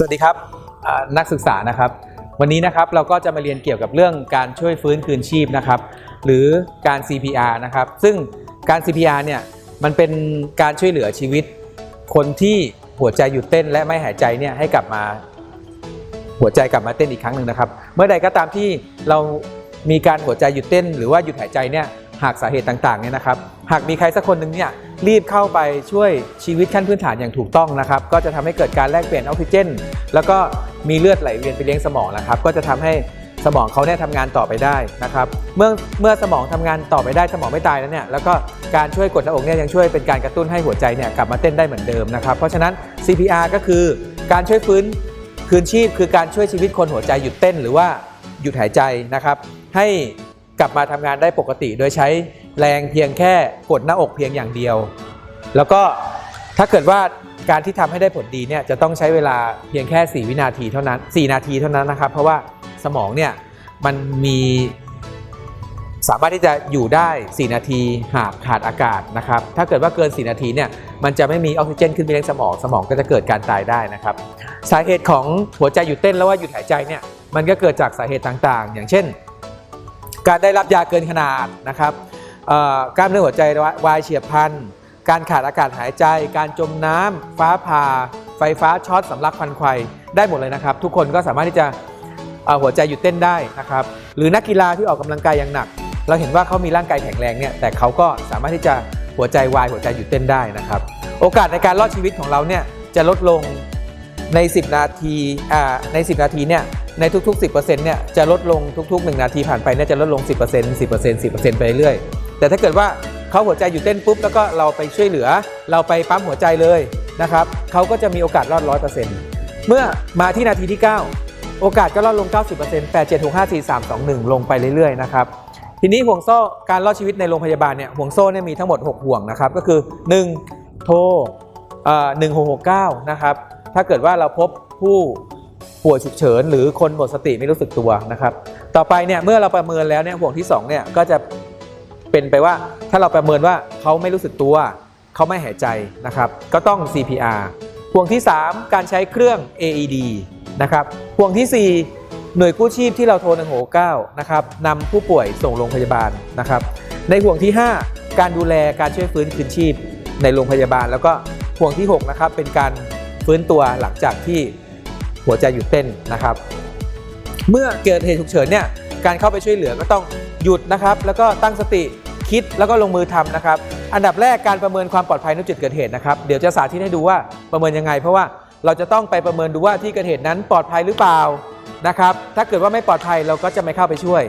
สวัสดีครับนักศึกษานะครับ วันนี้นะครับเราก็จะมาเรียนเกี่ยวกับเรื่องการช่วยฟื้นคืนชีพนะครับหรือการ CPR นะครับซึ่งการ CPR เนี่ยมันเป็นการช่วยเหลือชีวิต คนที่หัวใจหยุดเต้นและไม่หายใจเนี่ยให้กลับมาหัวใจกลับมาเต้นอีกครั้งหนึ่งนะครับ เมื่อใดก็ตามที่เรามีการหัวใจหยุดเต้น หรือว่าหยุดหายใจเนี่ย หากสาเหตุต่างๆเนี่ยนะครับ หากมีใครสักคนหนึ่งเนี่ยรีบเข้าไปช่วยชีวิตขั้นพื้นฐานอย่างถูกต้องนะครับ ก็จะทำให้เกิดการแลกเปลี่ยนออกซิเจน แล้วก็มีเลือดไหลเวียนไปเลี้ยงสมองนะครับ ก็จะทำให้สมองเขาเนี่ยทำงานต่อไปได้นะครับ เมื่อเมื่อสมองทำงานต่อไปได้สมองไม่ตายแล้วเนี่ย แล้วก็การช่วยกดหน้าอกเนี่ยยังช่วยเป็นการกระตุ้นให้หัวใจเนี่ยกลับมาเต้นได้เหมือนเดิมนะครับ เพราะฉะนั้น CPR ก็คือการช่วยฟื้นคืนชีพ คือการช่วยชีวิตคนหัวใจหยุดเต้นหรือว่าหยุดหายใจนะครับ ให้ กลับมาทำงานได้ปกติ โดยใช้แรงเพียงแค่กดหน้าอกเพียงอย่างเดียว แล้วก็ถ้าเกิดว่าการที่ทำให้ได้ผลดีเนี่ยจะต้องใช้เวลาเพียงแค่ 4 วินาทีเท่านั้น 4 นาทีเท่านั้นนะครับ เพราะว่าสมองเนี่ยมันมีสามารถที่จะอยู่ได้ 4 นาทีหากขาดอากาศนะครับ ถ้าเกิดว่าเกิน 4 นาทีเนี่ยมันจะไม่มีออกซิเจนขึ้นไปเลี้ยงสมอง สมองก็จะเกิดการตายได้นะครับ สาเหตุของหัวใจหยุดเต้นแล้วว่าหยุดหายใจเนี่ยมันก็เกิดจากสาเหตุต่างๆ อย่างเช่น การได้รับยาเกินขนาดนะครับกล้ามเนื้อหัวใจวายเฉียบพลัน การขาดอากาศหายใจ การจมน้ำฟ้าผ่า ไฟฟ้าช็อตสำลักควันไฟได้หมดเลยนะครับ ทุกคนก็สามารถที่จะหัวใจหยุดเต้นได้นะครับ หรือนักกีฬาที่ออกกำลังกายอย่างหนัก เราเห็นว่าเขามีร่างกายแข็งแรงเนี่ยแต่เขาก็สามารถที่จะหัวใจวายหัวใจหยุดเต้นได้นะครับ โอกาสในการรอดชีวิตของเราเนี่ยจะลดลงใน 10 นาทีอ่าใน 10 นาทีเนี่ย ในทุกๆ 10%เนี่ยจะลดลงทุกๆ 1 นาทีผ่านไปเนี่ยจะลดลง 10% 10% 10%ไปเรื่อยๆแต่ถ้าเกิดว่าเขาหัวใจหยุดเต้นปุ๊บแล้วก็เราไปช่วยเหลือ เราไปปั๊มหัวใจเลยนะครับเขาก็จะมีโอกาสรอด 100%เมื่อมาที่นาทีที่ 9 โอกาสก็ลดลง 90% 8 7 6 5 4 3 2 1 ลงไปเรื่อยๆนะครับทีนี้ห่วงโซ่การรอดชีวิตในโรงพยาบาลเนี่ยห่วงโซ่เนี่ยมีทั้งหมด 6 ห่วงนะครับก็คือ 1 โทรเอ่อ1669นะครับถ้าเกิดว่าเราพบผู้ ป่วยฉุกเฉินหรือคนหมดสติไม่รู้สึกตัวนะครับ ต่อไปเนี่ยเมื่อเราประเมินแล้วเนี่ยห่วงที่2เนี่ยก็จะเป็นไปว่าถ้าเราประเมินว่าเขาไม่รู้สึกตัว เขาไม่หายใจนะครับ ก็ต้อง CPR ห่วงที่ 3 การใช้เครื่อง AED นะครับห่วงทีสี่4 หน่วยกู้ชีพที่เราโทร169นะครับนำผู้ป่วยส่งโรงพยาบาลนะครับ ในห่วงที่ 5 การดูแลการช่วยฟื้นคืนชีพในโรงพยาบาล แล้วก็ห่วงที่6นะครับเป็นการฟื้นตัวหลังจากที่ หัวใจหยุดเต้นนะครับ เมื่อเกิดเหตุฉุกเฉินเนี่ยการเข้าไปช่วยเหลือก็ต้องหยุดนะครับ แล้วก็ตั้งสติคิดแล้วก็ลงมือทำนะครับ อันดับแรกการประเมินความปลอดภัยณจุดเกิดเหตุนะครับเดี๋ยวจะสาธิตให้ดูว่าประเมินยังไง เพราะว่าเราจะต้องไปประเมินดูว่าที่เกิดเหตุนั้นปลอดภัยหรือเปล่านะครับ ถ้าเกิดว่าไม่ปลอดภัยเราก็จะไม่เข้าไปช่วย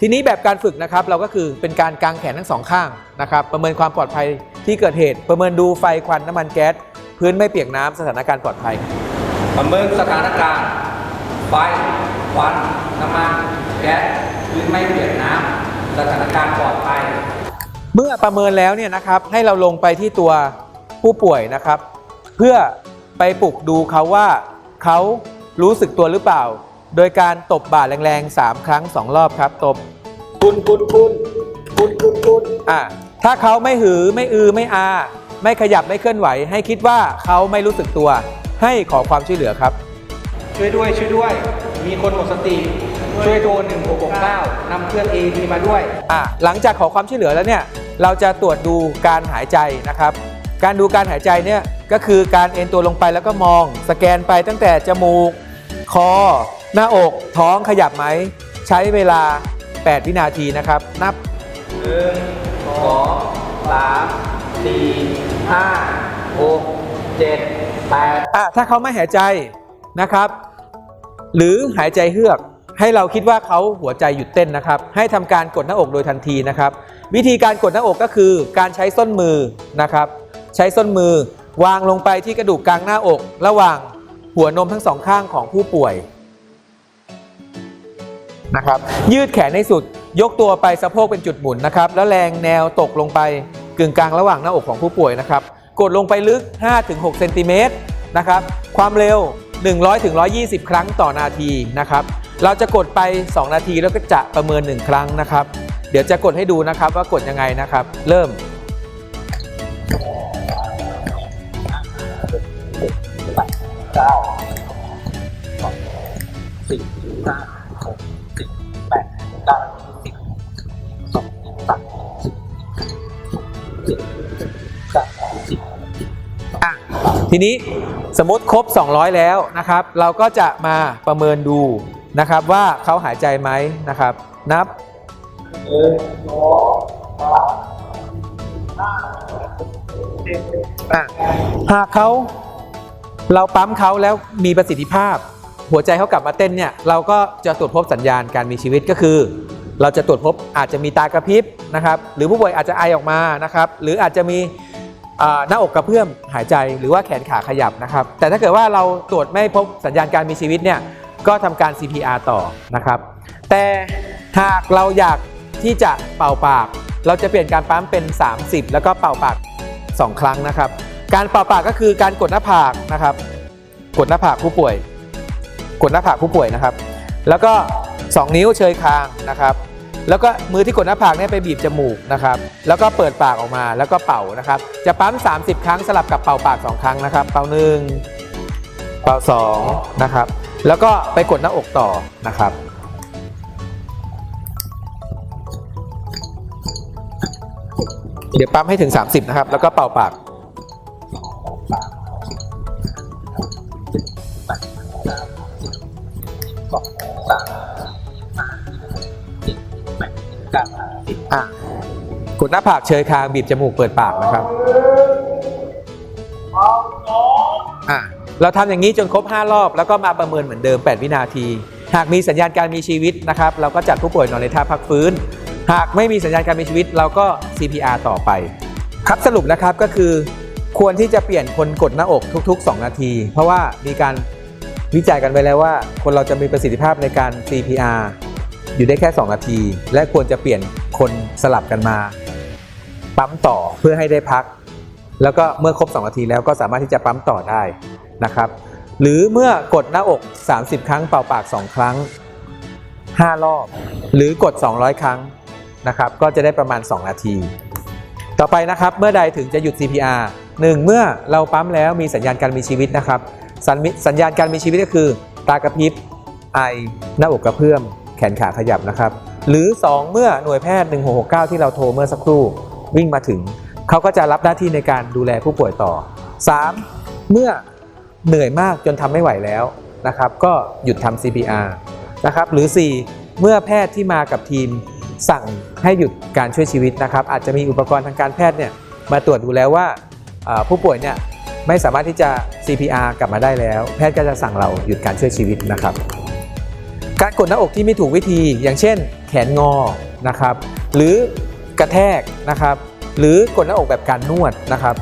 ทีนี้แบบการฝึกนะครับเราก็คือเป็นการกางแขนทั้งสองข้างนะครับประเมินความปลอดภัยที่เกิดเหตุ ประเมินดูไฟควันน้ำมันแก๊สพื้นไม่เปียกน้ำสถานการณ์ปลอดภัย ประเมินสถานการณ์ ไฟควันน้ำมันแก๊สพื้นไม่เปียกน้ำสถานการณ์ปลอดภัย เมื่อประเมินแล้วเนี่ยนะครับให้เราลงไปที่ตัวผู้ป่วยนะครับ เพื่อไปปลุกดูเขาว่าเขารู้สึกตัวหรือเปล่า โดยการตบบ่าแรงๆ 3 ครั้ง 2 รอบครับ ตบคุณคุณคุณคุณคุณคุณอะถ้าเขาไม่หือไม่อือไม่อา ไม่ขยับไม่เคลื่อนไหว ให้คิดว่าเขาไม่รู้สึกตัว ให้ขอความช่วยเหลือครับ ช่วยด้วยช่วยด้วย มีคนหมดสติ ช่วยโทร1669นำเครื่อง AED มาด้วยอะหลังจากขอความช่วยเหลือแล้วเนี่ยเราจะตรวจดูการหายใจนะครับ การดูการหายใจเนี่ยก็คือการเอ็นตัวลงไปแล้วก็มอง สแกนไปตั้งแต่จมูก คอ หน้าอกท้องขยับไหม ใช้เวลา 8 วินาทีนะครับ นับหนึ่งสองส แปดอะถ้าเขาไม่หายใจนะครับ หรือหายใจเฮือก ให้เราคิดว่าเขาหัวใจหยุดเต้นนะครับ ให้ทำการกดหน้าอกโดยทันทีนะครับ วิธีการกดหน้าอกก็คือการใช้ส้นมือนะครับ ใช้ส้นมือวางลงไปที่กระดูกกลางหน้าอก ระหว่างหัวนมทั้งสองข้างของผู้ป่วยนะครับยืดแขนให้สุดยกตัวไปสะโพกเป็นจุดหมุนนะครับ แล้วแรงแนวตกลงไปกึ่งกลางระหว่างหน้าอกของผู้ป่วยนะครับ กดลงไปลึก 5-6เซนติเมตรนะครับ ความเร็ว 100-120 ครั้งต่อนาทีนะครับ เราจะกดไป 2 นาทีแล้วก็จะประเมิน 1 ครั้งนะครับ เดี๋ยวจะกดให้ดูนะครับว่ากดยังไงนะครับ เริ่มเก้ ทีนี้สมมติครบ 200 แล้วนะครับ เราก็จะมาประเมินดูนะครับว่าเขาหายใจไหมนะครับ นับอะหากเขาเราปั๊มเขาแล้วมีประสิทธิภาพ หัวใจเขากลับมาเต้นเนี่ยเราก็จะตรวจพบสัญญาณการมีชีวิตก็คือ เราจะตรวจพบอาจจะมีตากระพริบนะครับ หรือผู้ป่วยอาจจะไอออกมานะครับ หรืออาจจะมี หน้าอกกระเพื่อมหายใจหรือว่าแขนขาขยับนะครับ แต่ถ้าเกิดว่าเราตรวจไม่พบสัญญาณการมีชีวิตเนี่ยก็ทำการ CPR ต่อนะครับ แต่หากเราอยากที่จะเป่าปาก เราจะเปลี่ยนการปั๊มเป็น 30 แล้วก็เป่าปาก 2 ครั้งนะครับ การเป่าปากก็คือการกดหน้าผากนะครับ กดหน้าผากผู้ป่วย กดหน้าผากผู้ป่วยนะครับ แล้วก็ 2 นิ้วเชยคางนะครับ แล้วก็มือที่กดหน้าผากเนี่ยไปบีบจมูกนะครับ แล้วก็เปิดปากออกมาแล้วก็เป่านะครับ จะปั๊ม 30 ครั้งสลับกับเป่าปาก 2 ครั้งนะครับ เป่าหนึ่งเป่าสองนะครับ แล้วก็ไปกดหน้าอกต่อนะครับเดี๋ยวปั๊มให้ถึง 30 นะครับ แล้วก็เป่าปาก ดหน้าผากเชยคางบีบจมูกเปิดปากนะครับอะเราทำอย่างนี้จนครบ 5 รอบ แล้วก็มาประเมินเหมือนเดิม 8 วินาที หากมีสัญญาณการมีชีวิตนะครับเราก็จัดผู้ป่วยนอนในท่าพักฟื้น หากไม่มีสัญญาณการมีชีวิตเราก็ CPR ต่อไป ครับสรุปนะครับก็คือ ควรที่จะเปลี่ยนคนกดหน้าอกทุก ๆ 2 นาที เพราะว่ามีการวิจัยกันไว้แล้วว่า คนเราจะมีประสิทธิภาพในการ CPR อยู่ได้แค่ 2 นาที และควรจะเปลี่ยนคนสลับกันมา ปั๊มต่อเพื่อให้ได้พัก แล้วก็เมื่อครบ 2 นาทีแล้วก็สามารถที่จะปั๊มต่อได้นะครับ หรือเมื่อกดหน้าอก 30 ครั้งเป่าปาก 2 ครั้ง 5 รอบ หรือกด 200 ครั้งนะครับ ก็จะได้ประมาณ 2 นาที ต่อไปนะครับเมื่อใดถึงจะหยุด CPR 1 เมื่อเราปั๊มแล้วมีสัญญาณการมีชีวิตนะครับ สัญมิสัญญาณการมีชีวิตก็คือ ตากระพริบไอหน้าอกกระเพื่อมแขนขาขยับนะครับ หรือ 2 เมื่อหน่วยแพทย์ 1669 ที่เราโทรเมื่อสักครู่ วิ่งมาถึง เขาก็จะรับหน้าที่ในการดูแลผู้ป่วยต่อ 3. เมื่อเหนื่อยมากจนทำไม่ไหวแล้วนะครับ ก็หยุดทำ CPR นะครับ หรือ 4 เมื่อแพทย์ที่มากับทีมสั่งให้หยุดการช่วยชีวิตนะครับ อาจจะมีอุปกรณ์ทางการแพทย์เนี่ยมาตรวจดูแล้วว่าผู้ป่วยเนี่ยไม่สามารถที่จะ CPR กลับมาได้แล้ว แพทย์ก็จะสั่งเราหยุดการช่วยชีวิตนะครับ การกดหน้าอกที่ไม่ถูกวิธี อย่างเช่น แขนงอนะครับ หรือ กระแทกนะครับ หรือกดหน้าอกแบบการนวดนะครับ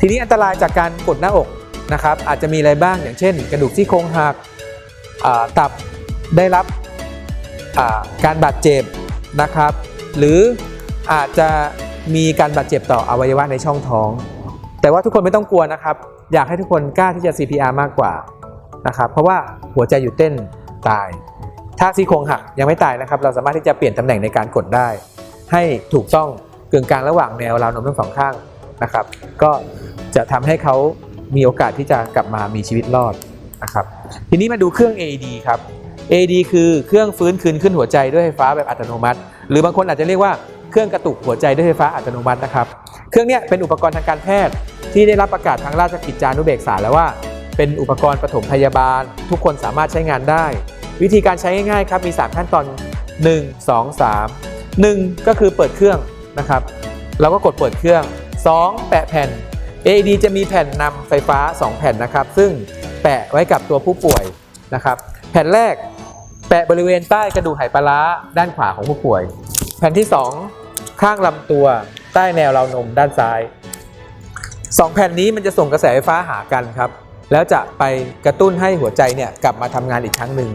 ทีนี้อันตรายจากการกดหน้าอกนะครับ อาจจะมีอะไรบ้างอย่างเช่น กระดูกซี่โครงหักตับได้รับการบาดเจ็บนะครับ หรืออาจจะมีการบาดเจ็บต่ออวัยวะในช่องท้อง แต่ว่าทุกคนไม่ต้องกลัวนะครับ อยากให้ทุกคนกล้าที่จะ CPR มากกว่านะครับ เพราะว่าหัวใจหยุดเต้นตาย ถ้าซี่โครงหักยังไม่ตายนะครับ เราสามารถที่จะเปลี่ยนตำแหน่งในการกดได้ ให้ถูกต้องกึ่งกลางระหว่างแนวราวนมทั้งสองข้างนะครับ ก็จะทำให้เขามีโอกาสที่จะกลับมามีชีวิตรอดนะครับ ทีนี้มาดูเครื่อง AED ครับ AED คือเครื่องฟื้นคืนขึ้นหัวใจด้วยไฟฟ้าแบบอัตโนมัติ หรือบางคนอาจจะเรียกว่าเครื่องกระตุกหัวใจด้วยไฟฟ้าอัตโนมัตินะครับ เครื่องนี้เป็นอุปกรณ์ทางการแพทย์ที่ได้รับประกาศทางราชกิจจานุเบกษาแล้วว่า เป็นอุปกรณ์ปฐมพยาบาล ทุกคนสามารถใช้งานได้ วิธีการใช้ง่ายๆครับมี 3 ขั้นตอน 1 2 3 1 ก็คือเปิดเครื่องนะครับเราก็กดเปิดเครื่อง 2 แปะแผ่น AED จะมีแผ่นนำไฟฟ้า 2 แผ่นนะครับ ซึ่งแปะไว้กับตัวผู้ป่วยนะครับ แผ่นแรกแปะบริเวณใต้กระดูกไหปลาร้าด้านขวาของผู้ป่วย แผ่นที่ 2 ข้างลำตัวใต้แนวราวนมด้านซ้ายสองแผ่นนี้มันจะส่งกระแสไฟฟ้าหากันครับ แล้วจะไปกระตุ้นให้หัวใจเนี่ยกลับมาทำงานอีกครั้งหนึ่ง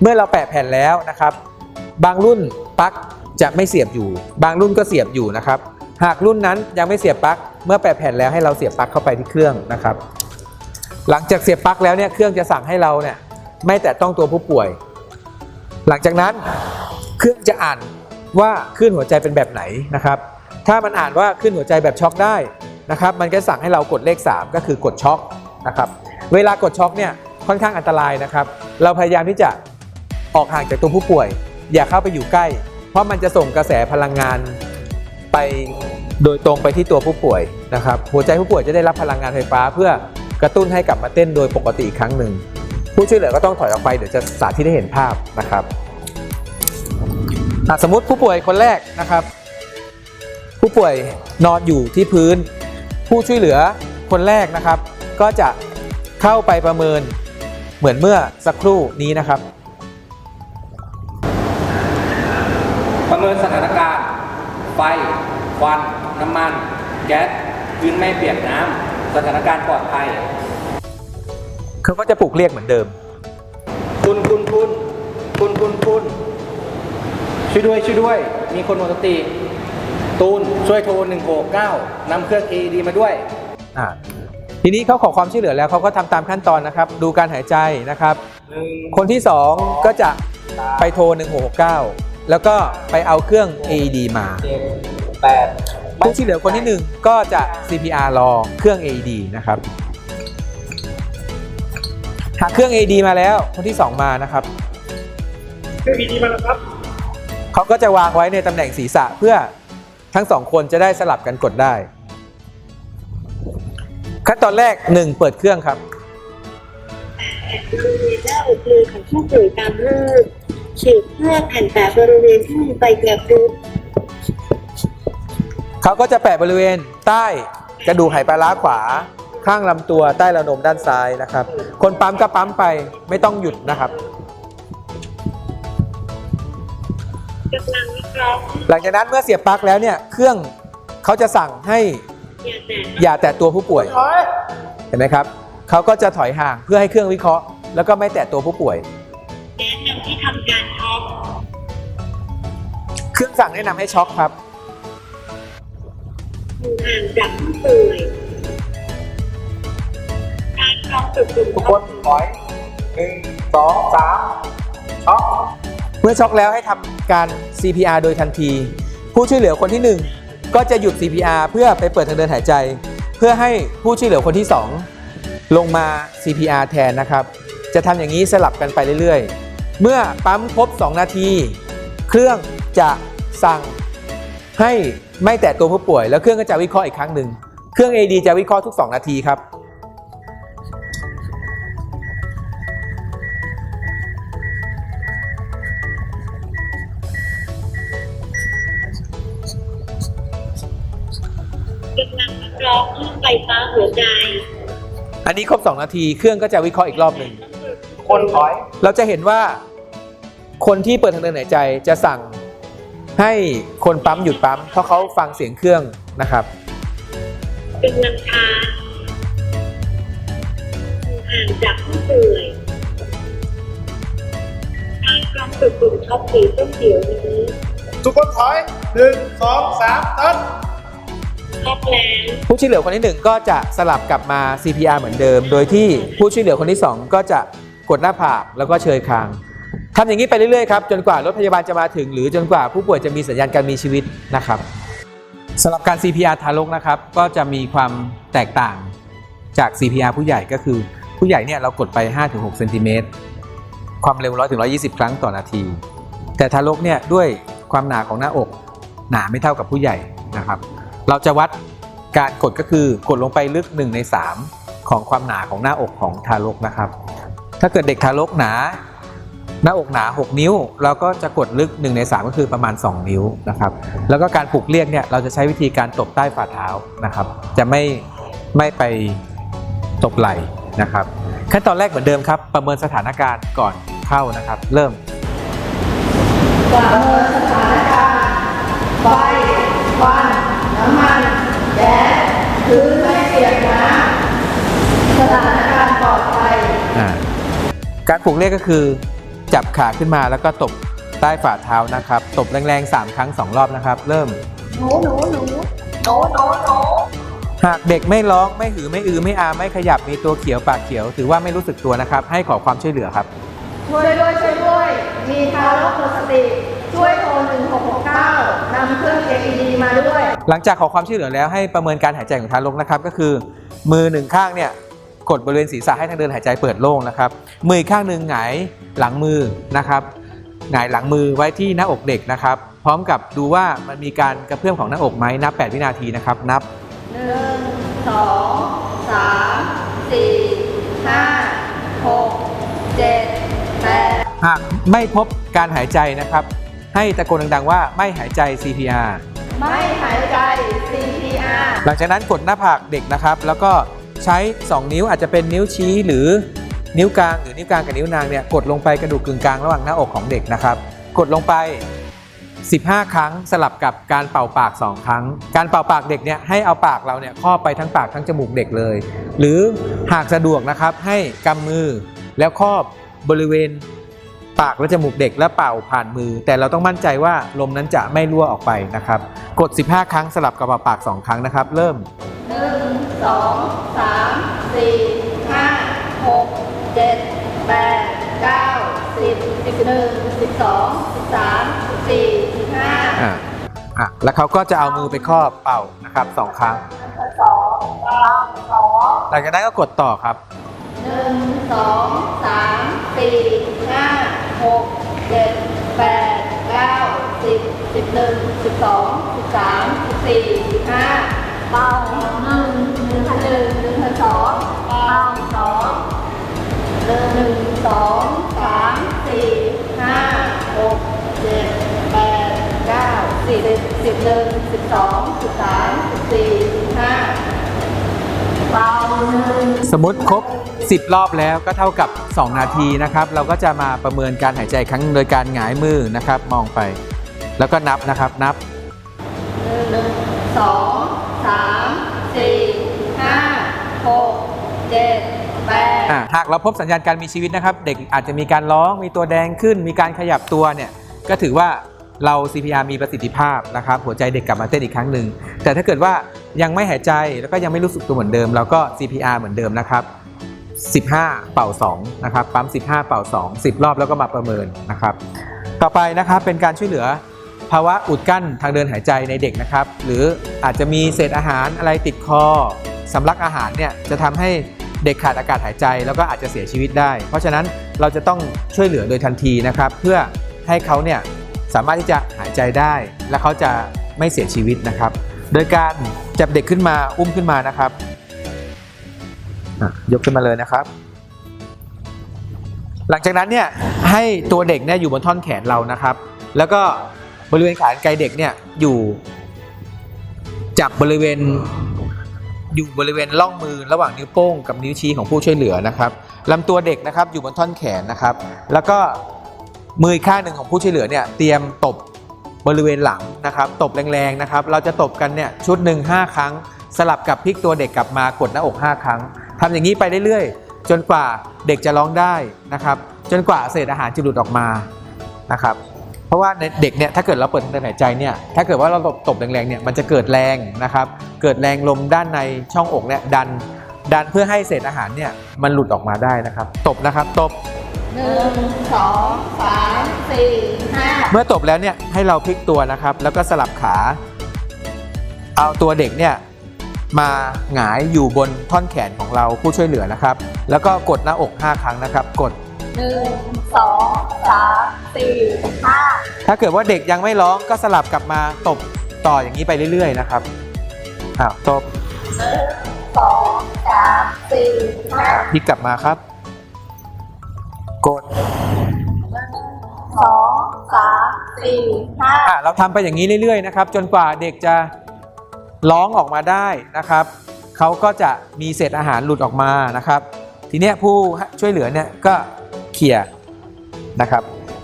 เมื่อเราแปะแผ่นแล้วนะครับ บางรุ่นปลั๊ก จะไม่เสียบอยู่ บางรุ่นก็เสียบอยู่นะครับ หากรุ่นนั้นยังไม่เสียบปลั๊กเมื่อแปะแผ่นแล้วให้เราเสียบปลั๊กเข้าไปที่เครื่องนะครับ หลังจากเสียบปลั๊กแล้วเนี่ยเครื่องจะสั่งให้เราเนี่ยไม่แตะต้องตัวผู้ป่วย หลังจากนั้นเครื่องจะอ่านว่าคลื่นหัวใจเป็นแบบไหนนะครับ ถ้ามันอ่านว่าคลื่นหัวใจแบบช็อกได้นะครับ มันก็สั่งให้เรากดเลข 3 ก็คือกดช็อกนะครับ เวลากดช็อกเนี่ยค่อนข้างอันตรายนะครับ เราพยายามที่จะออกห่างจากตัวผู้ป่วย อย่าเข้าไปอยู่ใกล้ เพราะมันจะส่งกระแสพลังงานไปโดยตรงไปที่ตัวผู้ป่วยนะครับ หัวใจผู้ป่วยจะได้รับพลังงานไฟฟ้า เพื่อกระตุ้นให้กลับมาเต้นโดยปกติอีกครั้งหนึ่ง ผู้ช่วยเหลือก็ต้องถอยออกไปเดี๋ยวจะสาธิตให้เห็นภาพนะครับสมมติผู้ป่วยคนแรกนะครับ ผู้ป่วยนอนอยู่ที่พื้น ผู้ช่วยเหลือคนแรกนะครับ ก็จะเข้าไปประเมินเหมือนเมื่อสักครู่นี้นะครับ ควัน น้ำมัน แก๊สพื้นไม่เปียกน้ำสถานการณ์ปลอดภัยเขาก็จะปลุกเรียกเหมือนเดิม คุณคุณคุณคุณคุณคุณช่วยด้วยช่วยด้วย มีคนหมดสติ ตูนช่วยโทร169นำเครื่อง AED มาด้วยอ่าทีนี้เขาขอความช่วยเหลือแล้วเขาก็ทำตามขั้นตอนนะครับ ดูการหายใจนะครับ คนที่ 2 ก็จะไปโทร 1669 แล้วก็ไปเอาเครื่อง AED มาแปดผู้ช่วยเหลือคนที่1ก็จะ CPR รอเครื่อง AED นะครับหากเครื่อง AED มาแล้วคนที่ 2 มานะครับเครื่อง AED มาแล้วครับเขาก็จะวางไว้ในตำแหน่งศีรษะเพื่อทั้งสองคนจะได้สลับกันกดได้ ขั้นตอนแรก 1 เปิดเครื่องครับบริเวณหน้าอกเลยของผู้ป่วยตามรูป ฉีดผ้าแผ่นแปะบริเวณที่มีใบกระพรุบเขาก็จะแปะบริเวณใต้กระดูกไหปลาร้าขวา ข้างลำตัวใต้ราวนมด้านซ้ายนะครับ คนปั๊มก็ปั๊มไปไม่ต้องหยุดนะครับกำลังวิเคราะห์หลังจากนั้นเมื่อเสียบปลั๊กแล้วเนี่ยเครื่องเขาจะสั่งให้อย่าแตะอย่าแตะตัวผู้ป่วยเห็นไหมครับเขาก็จะถอยห่างเพื่อให้เครื่องวิเคราะห์ แล้วก็ไม่แตะตัวผู้ป่วยแนะนำ ที่ทำการช็อปเครื่องสั่งแนะนำให้ช็อกครับ อยู่ห่างจากผู้ป่วยการช็อปจุดกลุ่มทุกคนถอยหนึ่งสองสามช็อปเมื่อช็อกแล้วให้ทำการ CPR โดยทันที ผู้ช่วยเหลือคนที่1ก็จะหยุด CPR เพื่อไปเปิดทางเดินหายใจ เพื่อให้ผู้ช่วยเหลือคนที่2ลงมา CPR แทนนะครับ จะทำอย่างนี้สลับกันไปเรื่อยๆ เมื่อปั๊มครบ 2 นาที เครื่องจะสั่งให้ไม่แตะตัวผู้ป่วย แล้วเครื่องก็จะวิเคราะห์อีกครั้งหนึ่ง เครื่อง AD จะวิเคราะห์ทุก 2 นาทีครับกำลังวิเคราะห์คลื่นไฟฟ้าหัวใจ อันนี้ครบ 2 นาที เครื่องก็จะวิเคราะห์อีกรอบหนึ่ง คนถอย เราจะเห็นว่าคนที่เปิดทางเดินหายใจจะสั่งให้คนปั๊มหยุดปั๊ม เพราะเขาฟังเสียงเครื่องนะครับกำลังชาร์จอยู่ห่างจากผู้ป่วยการช็อปจุดกลุ่มช็อปสีส้มเขียวนี้ทุกคนถอยหนึ่งสองสามตัดช็อปแล้วผู้ช่วยเหลือคนที่1ก็จะสลับกลับมา CPR เหมือนเดิม โดยที่ผู้ช่วยเหลือคนที่2ก็จะก ดหน้าผากแล้วก็เชยคางทำอย่างนี้ไปเรื่อยๆครับจนกว่ารถพยาบาลจะมาถึง หรือจนกว่าผู้ป่วยจะมีสัญญาณการมีชีวิตนะครับสำหรับการ CPR ทารกนะครับ ก็จะมีความแตกต่างจาก CPR ผู้ใหญ่ก็คือ ผู้ใหญ่เนี่ยเรากดไป 5-6เซนติเมตรความเร็ว 100-120 ครั้งต่อนาที แต่ทารกเนี่ยด้วยความหนาของหน้าอกหนาไม่เท่ากับผู้ใหญ่นะครับ เราจะวัดการกดก็คือกดลงไปลึก 1 ใน 3 ของความหนาของหน้าอกของทารกนะครับ ถ้าเกิดเด็กทารกหนา หน้าอกหนา 6 นิ้ว เราก็จะกดลึก 1 ใน 3 ก็คือประมาณ 2 นิ้วนะครับ แล้วก็การปลุกเรียกเนี่ยเราจะใช้วิธีการตบใต้ฝ่าเท้านะครับ จะไม่ไม่ไปตบไหล่นะครับขั้นตอนแรกเหมือนเดิมครับ ประเมินสถานการณ์ก่อนเข้านะครับ เริ่มประเมินสถานการณ์ไฟควันน้ำมันแก๊สพื้นไม่เปียกน้ำสถานการณ์ปลอดภัยอ่า การปลุกเรียกก็คือจับขาขึ้นมาแล้วก็ตบใต้ฝ่าเท้านะครับ ตบแรงๆ 3 ครั้ง 2 รอบนะครับ เริ่มหนูหนูหนูหนูหนูหนูหากเด็กไม่ร้องไม่หือไม่อือไม่อาไม่ขยับมีตัวเขียวปากเขียว ถือว่าไม่รู้สึกตัวนะครับ ให้ขอความช่วยเหลือครับ ช่วยด้วยช่วยด้วยมีทารกหมดสติช่วยโทร1669นำเครื่อง AED มาด้วย หลังจากขอความช่วยเหลือแล้วให้ประเมินการหายใจของทารกนะครับ ก็คือ มือหนึ่งข้างเนี่ยก ดบริเวณศีรษะให้ทางเดินหายใจเปิดโล่งนะครับ มืออีกข้างหนึ่งหงายหลังมือนะครับหงายหลังมือไว้ที่หน้าอกเด็กนะครับ พร้อมกับดูว่ามันมีการกระเพื่อมของหน้าอกไหมนับ 8 วินาทีนะครับ นับหนึ่งสองสามสี่ห้าหกเจ็ดแปดหากไม่พบการหายใจนะครับ ให้ตะโกนดังๆว่าไม่หายใจ CPR ไม่หายใจ CPR หลังจากนั้นกดหน้าผากเด็กนะครับ แล้วก็ ใช้ 2 นิ้วอาจจะเป็นนิ้วชี้หรือนิ้วกลางหรือนิ้วกลางกับนิ้วนางเนี่ยกดลงไปกระดูกกึ่งกลางระหว่างหน้าอกของเด็กนะครับ กดลงไป 15 ครั้งสลับกับการเป่าปาก 2 ครั้ง การเป่าปากเด็กเนี่ยให้เอาปากเราเนี่ยครอบไปทั้งปากทั้งจมูกเด็กเลย หรือหากสะดวกนะครับให้กำมือแล้วครอบบริเวณปากและจมูกเด็กและเป่าผ่านมือ แต่เราต้องมั่นใจว่าลมนั้นจะไม่รั่วออกไปนะครับ กด 15 ครั้งสลับกับเป่าปาก 2 ครั้งนะครับ เริ่ม สองสามสี่ห้าหกเจ็ดแปดเก้าสิบสิบหนึ่งสิบสองสิบสามสิบสี่สิบห้าอะอะแล้วเขาก็จะเอามือไปครอบเป่านะครับสองครั้ง สองสามสองหลังจากนั้นก็กดต่อครับ หนึ่งสองสามสี่ห้าหกเจ็ดแปดเก้าสิบสิบหนึ่งสิบสองสิบสามสิบสี่สิบห้า เป้าหนึ่งหนึ่งพันหนึ่งหนึ่งพันสองเป้าสองหนึ่งหนึ่งสองสามสี่ห้าหกเจ็ดแปดเก้าสิบสิบหนึ่งสิบสองสิบสามสิบสี่สิบห้าเป้าหนึ่งสมมติครบ 10 รอบแล้วก็เท่ากับ 2 นาทีนะครับ เราก็จะมาประเมินการหายใจครั้งโดยการหงายมือนะครับ มองไป แล้วก็นับนะครับนับหนึ่งสอง สามสี่ห้าหกเจ็ดแปดอะหากเราพบสัญญาณการมีชีวิตนะครับ เด็กอาจจะมีการร้องมีตัวแดงขึ้น มีการขยับตัวเนี่ยก็ถือว่าเรา CPR มีประสิทธิภาพนะครับ หัวใจเด็กกลับมาเต้นอีกครั้งหนึ่งแต่ถ้าเกิดว่ายังไม่หายใจแล้วก็ยังไม่รู้สึกตัวเหมือนเดิม เราก็ CPR เหมือนเดิมนะครับ 15 เป่า 2 นะครับ ปั๊ม 15 เป่า 2 10 รอบแล้วก็มาประเมินนะครับ ต่อไปนะครับเป็นการช่วยเหลือ ภาวะอุดกั้นทางเดินหายใจในเด็กนะครับ หรืออาจจะมีเศษอาหารอะไรติดคอสำลักอาหารเนี่ยจะทำให้เด็กขาดอากาศหายใจแล้วก็อาจจะเสียชีวิตได้ เพราะฉะนั้นเราจะต้องช่วยเหลือโดยทันทีนะครับ เพื่อให้เขาเนี่ยสามารถที่จะหายใจได้ และเขาจะไม่เสียชีวิตนะครับ โดยการจับเด็กขึ้นมาอุ้มขึ้นมานะครับยกขึ้นมาเลยนะครับ หลังจากนั้นเนี่ยให้ตัวเด็กเนี่ยอยู่บนท่อนแขนเรานะครับ แล้วก็ บริเวณขากรรไกรเด็กเนี่ยอยู่จับบริเวณอยู่บริเวณล่องมือระหว่างนิ้วโป้งกับนิ้วชี้ของผู้ช่วยเหลือนะครับลำตัวเด็กนะครับอยู่บนท่อนแขนนะครับ แล้วก็มือข้างหนึ่งของผู้ช่วยเหลือเนี่ยเตรียมตบบริเวณหลังนะครับ ตบแรงๆนะครับ เราจะตบกันเนี่ยชุดหนึ่งห้าครั้ง สลับกับพลิกตัวเด็กกลับมากดหน้าอก 5 ครั้งทำอย่างนี้ไปเรื่อยๆ จนกว่าเด็กจะร้องได้นะครับ จนกว่าเศษอาหารจะหลุดออกมานะครับ ราะว่าในเด็กเนี่ยถ้าเกิดเราเปิดทางเดินหายใจเนี่ยถ้าเกิดว่าเราตบตบแรงๆเนี่ยมันจะเกิดแรงนะครับเกิดแรงลมด้านในช่องอกเนี่ยดัน ดันเพื่อให้เศษอาหารเนี่ยมันหลุดออกมาได้นะครับ ตบนะครับตบหนึ่งสองสามสี่ห้าเมื่อตบแล้วเนี่ยให้เราพลิกตัวนะครับ แล้วก็สลับขา เอาตัวเด็กเนี่ยมาหงายอยู่บนท่อนแขนของเราผู้ช่วยเหลือนะครับ แล้วก็กดหน้าอก 5 ครั้งนะครับ กด หนึ่งสองสามสี่ห้าถ้าเกิดว่าเด็กยังไม่ร้องก็สลับกลับมาตบต่ออย่างนี้ไปเรื่อย ๆ นะครับอ้าวตบสองสามสี่ห้าพลิกกลับมาครับ กดสองสามสี่ห้าอะเราทำไปอย่างนี้เรื่อย ๆ นะครับ จนกว่าเด็กจะร้องออกมาได้นะครับเขาก็จะมีเศษอาหารหลุดออกมานะครับ ทีเนี้ยผู้ช่วยเหลือเนี่ยก็ เคลียนะครับ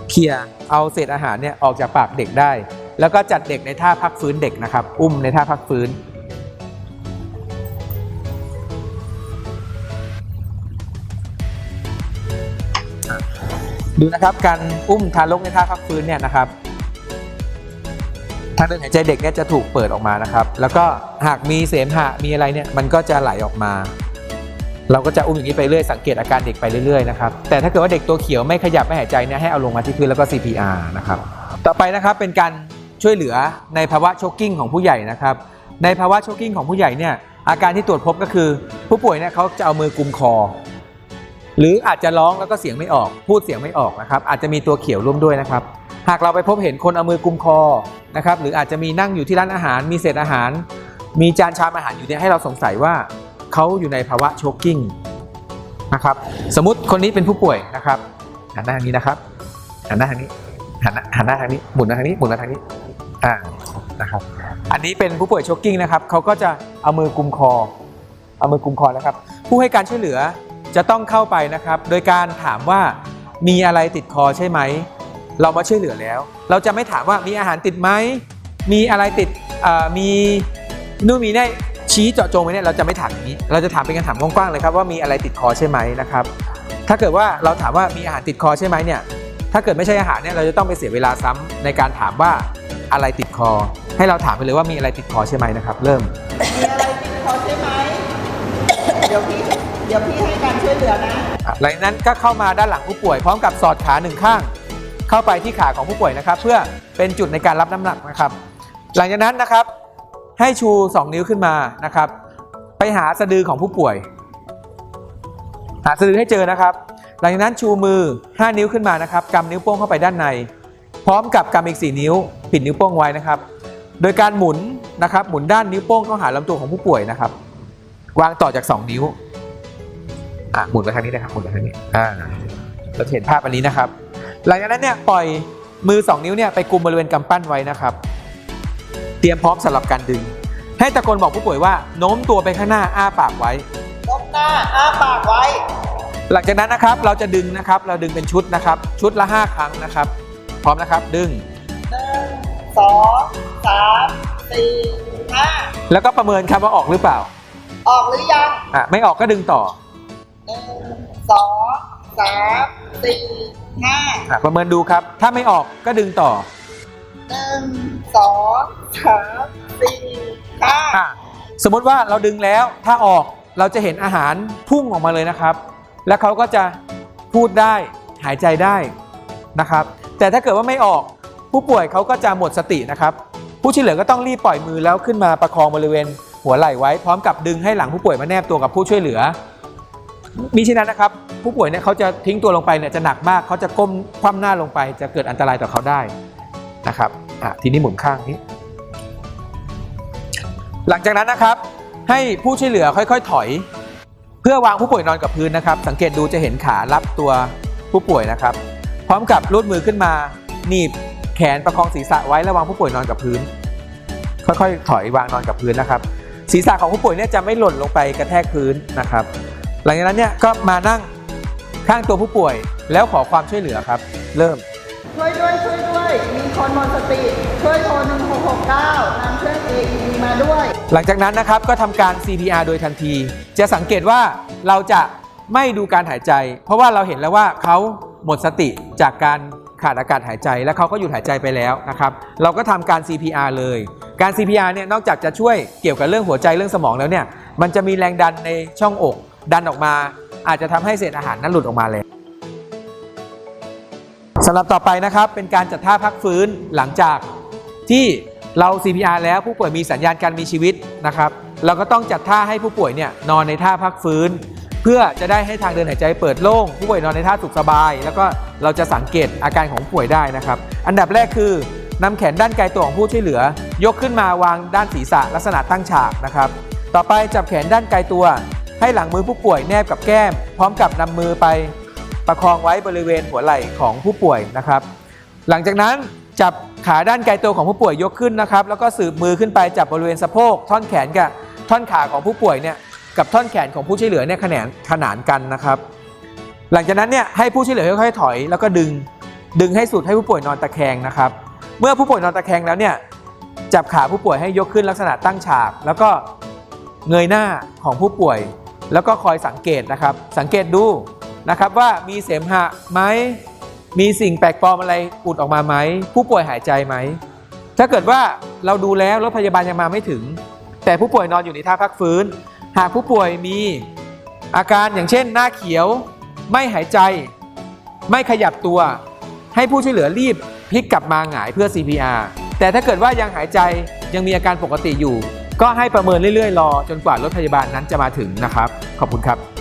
เคลียเอาเศษอาหารเนี่ยออกจากปากเด็กได้ แล้วก็จัดเด็กในท่าพักฟื้นเด็กนะครับ อุ้มในท่าพักฟื้นดูนะครับการอุ้มทารกในท่าพักฟื้นเนี่ยนะครับทางเดินหายใจเด็กเนี่ยจะถูกเปิดออกมานะครับ แล้วก็หากมีเสมหะมีอะไรเนี่ยมันก็จะไหลออกมา เราก็จะอุ้มอย่างนี้ไปเรื่อยสังเกตอาการเด็กไปเรื่อยๆนะครับแต่ถ้าเกิดว่าเด็กตัวเขียวไม่ขยับไม่หายใจเนี่ยให้เอาลงมาที่พื้นแล้วก็ CPR นะครับต่อไปนะครับเป็นการช่วยเหลือในภาวะโชกกิ้งของผู้ใหญ่นะครับในภาวะโชกกิ้งของผู้ใหญ่เนี่ยอาการที่ตรวจพบก็คือ ผู้ป่วยเนี่ยเขาจะเอามือกุมคอ หรืออาจจะร้องแล้วก็เสียงไม่ออกพูดเสียงไม่ออกนะครับอาจจะมีตัวเขียวร่วมด้วยนะครับหากเราไปพบเห็นคนเอามือกุมคอนะครับหรืออาจจะมีนั่งอยู่ที่ร้านอาหาร มีเศษอาหาร มีจานชามอาหารอยู่เนี่ยให้เราสงสัยว่า เขาอยู่ในภาวะโชกกิ้งนะครับ สมมติคนนี้เป็นผู้ป่วยนะครับหันหน้าทางนี้นะครับหันหน้าทางนี้หันหันหน้าทางนี้หมุนมาทางนี้หมุนมาทางนี้อ่านะครับ อันนี้เป็นผู้ป่วยโชกกิ้งนะครับเขาก็จะเอามือกุมคอ เอามือกุมคอนะครับ ผู้ให้การช่วยเหลือจะต้องเข้าไปนะครับ โดยการถามว่ามีอะไรติดคอใช่ไหม เรามาช่วยเหลือแล้ว เราจะไม่ถามว่ามีอาหารติดไหม มีอะไรติดมีนู่นมีนี่ ชี้เจาะจงไปเนี่ยเราจะไม่ถามอย่างนี้ เราจะถามเป็นการถามกว้างๆเลยครับว่ามีอะไรติดคอใช่ไหมนะครับ ถ้าเกิดว่าเราถามว่ามีอาหารติดคอใช่ไหมเนี่ย ถ้าเกิดไม่ใช่อาหารเนี่ยเราจะต้องไปเสียเวลาซ้ำในการถามว่าอะไรติดคอ ให้เราถามไปเลยว่ามีอะไรติดคอใช่ไหมนะครับ เริ่ม มีอะไรติดคอใช่ไหม เดี๋ยวพี่เดี๋ยวพี่ให้การช่วยเหลือนะอะหลังจากนั้นก็เข้ามาด้านหลังผู้ป่วยพร้อมกับสอดขาหนึ่งข้าง เข้าไปที่ขาของผู้ป่วยนะครับ เพื่อเป็นจุดในการรับน้ำหนักนะครับ หลังจากนั้นนะครับ ให้ชู 2 นิ้วขึ้นมานะครับ ไปหาสะดือของผู้ป่วย หาสะดือให้เจอนะครับ หลังจากนั้นชูมือ 5 นิ้วขึ้นมานะครับกำนิ้วโป้งเข้าไปด้านใน พร้อมกับกำอีก 4 นิ้ว ปิดนิ้วโป้งไว้นะครับ โดยการหมุนนะครับ หมุนด้านนิ้วโป้งเข้าหาลำตัวของผู้ป่วยนะครับ วางต่อจาก 2 นิ้วอะหมุนไปทางนี้นะครับหมุนไปทางนี้อ่าเราเห็นภาพอันนี้นะครับ หลังจากนั้นเนี่ยปล่อยมือ 2 นิ้วเนี่ยไปกุมบริเวณกำปั้นไว้นะครับ เตรียมพร้อมสำหรับการดึง ให้ตะโกนบอกผู้ป่วยว่าโน้มตัวไปข้างหน้าอ้าปากไว้ลบหน้าอ้าปากไว้ หลังจากนั้นนะครับเราจะดึงนะครับเราดึงเป็นชุดนะครับ ชุดละ 5 ครั้งนะครับ พร้อมนะครับดึงหนึ่งสองสามสี่ห้าแล้วก็ประเมินครับว่าออกหรือเปล่า ออกหรือยังอะไม่ออกก็ดึงต่อหนึ่งสองสามสี่ห้าอะประเมินดูครับ ถ้าไม่ออกก็ดึงต่อหนึ่ง สองสามสี่ห้าอะสมมติว่าเราดึงแล้วถ้าออกเราจะเห็นอาหารพุ่งออกมาเลยนะครับ แล้วเขาก็จะพูดได้หายใจได้นะครับ แต่ถ้าเกิดว่าไม่ออกผู้ป่วยเขาก็จะหมดสตินะครับ ผู้ช่วยเหลือก็ต้องรีบปล่อยมือแล้วขึ้นมาประคองบริเวณหัวไหล่ไว้ พร้อมกับดึงให้หลังผู้ป่วยมาแนบตัวกับผู้ช่วยเหลือมิฉะนั้นนะครับ ผู้ป่วยเนี่ยเขาจะทิ้งตัวลงไปเนี่ยจะหนักมากเขาจะก้มคว่ำหน้าลงไป จะเกิดอันตรายต่อเขาได้นะครับอะทีนี้หมุนข้างนี้ หลังจากนั้นนะครับ ให้ผู้ช่วยเหลือค่อยๆ ถอย เพื่อวางผู้ป่วยนอนกับพื้นนะครับ สังเกตดูจะเห็นขารับตัวผู้ป่วยนะครับ พร้อมกับรูดมือขึ้นมา หนีบแขนประคองศีรษะไว้ระวางผู้ป่วยนอนกับพื้น ค่อยๆ ถอยวางนอนกับพื้นนะครับศีรษะของผู้ป่วยเนี่ยจะไม่หล่นลงไปกระแทกพื้นนะครับ หลังจากนั้นเนี่ยก็มานั่งข้างตัวผู้ป่วยแล้วขอความช่วยเหลือครับ เริ่ม ช่วยด้วยช่วยด้วย มีคนหมดสติ ช่วยโทร1669นำเครื่อง AED มาด้วย หลังจากนั้นนะครับก็ทำการ CPR โดยทันที จะสังเกตว่าเราจะไม่ดูการหายใจ เพราะว่าเราเห็นแล้วว่าเขาหมดสติจากการขาดอากาศหายใจ และเขาก็หยุดหายใจไปแล้วนะครับ เราก็ทำการ CPR เลย การ CPR เนี่ยนอกจากจะช่วยเกี่ยวกับเรื่องหัวใจเรื่องสมองแล้วเนี่ยมันจะมีแรงดันในช่องอก ดันออกมา อาจจะทำให้เศษอาหารนั้นหลุดออกมาเลย สำหรับต่อไปนะครับเป็นการจัดท่าพักฟื้นหลังจากที่เรา CPR แล้วผู้ป่วยมีสัญญาณการมีชีวิตนะครับ เราก็ต้องจัดท่าให้ผู้ป่วยเนี่ยนอนในท่าพักฟื้น เพื่อจะได้ให้ทางเดินหายใจเปิดโล่งผู้ป่วยนอนในท่าสุขสบาย แล้วก็เราจะสังเกตอาการของผู้ป่วยได้นะครับ อันดับแรกคือนำแขนด้านไกลตัวของผู้ช่วยเหลือ ยกขึ้นมาวางด้านศีรษะลักษณะตั้งฉากนะครับ ต่อไปจับแขนด้านไกลตัว ให้หลังมือผู้ป่วยแนบกับแก้ม พร้อมกับนำมือไป ประคองไว้บริเวณหัวไหล่ของผู้ป่วยนะครับ หลังจากนั้นจับขาด้านไกลตัวของผู้ป่วยยกขึ้นนะครับ แล้วก็สืบมือขึ้นไปจับบริเวณสะโพก ท่อนแขนกับท่อนขาของผู้ป่วยเนี่ยกับท่อนแขนของผู้ช่วยเหลือเนี่ยขนานขนานกันนะครับ หลังจากนั้นเนี่ยให้ผู้ช่วยเหลือค่อยๆถอย แล้วก็ดึงดึงให้สุดให้ผู้ป่วยนอนตะแคงนะครับ เมื่อผู้ป่วยนอนตะแคงแล้วเนี่ยจับขาผู้ป่วยให้ยกขึ้นลักษณะตั้งฉาก แล้วก็เงยหน้าของผู้ป่วย แล้วก็คอยสังเกตนะครับ สังเกตดู นะครับว่ามีเสมหะไหมมีสิ่งแปลกปลอมอะไรอุดออกมาไหมผู้ป่วยหายใจไหมถ้าเกิดว่าเราดูแล้วแล้วพยาบาลยังมาไม่ถึง แต่ผู้ป่วยนอนอยู่ในท่าพักฟื้น หากผู้ป่วยมีอาการอย่างเช่น หน้าเขียว ไม่หายใจ ไม่ขยับตัว ให้ผู้ช่วยเหลือรีบพลิกกลับมาหงายเพื่อ CPR แต่ถ้าเกิดว่ายังหายใจยังมีอาการปกติอยู่ ก็ให้ประเมินเรื่อยๆ รอจนกว่ารถพยาบาลนั้นจะมาถึงนะครับ ขอบคุณครับ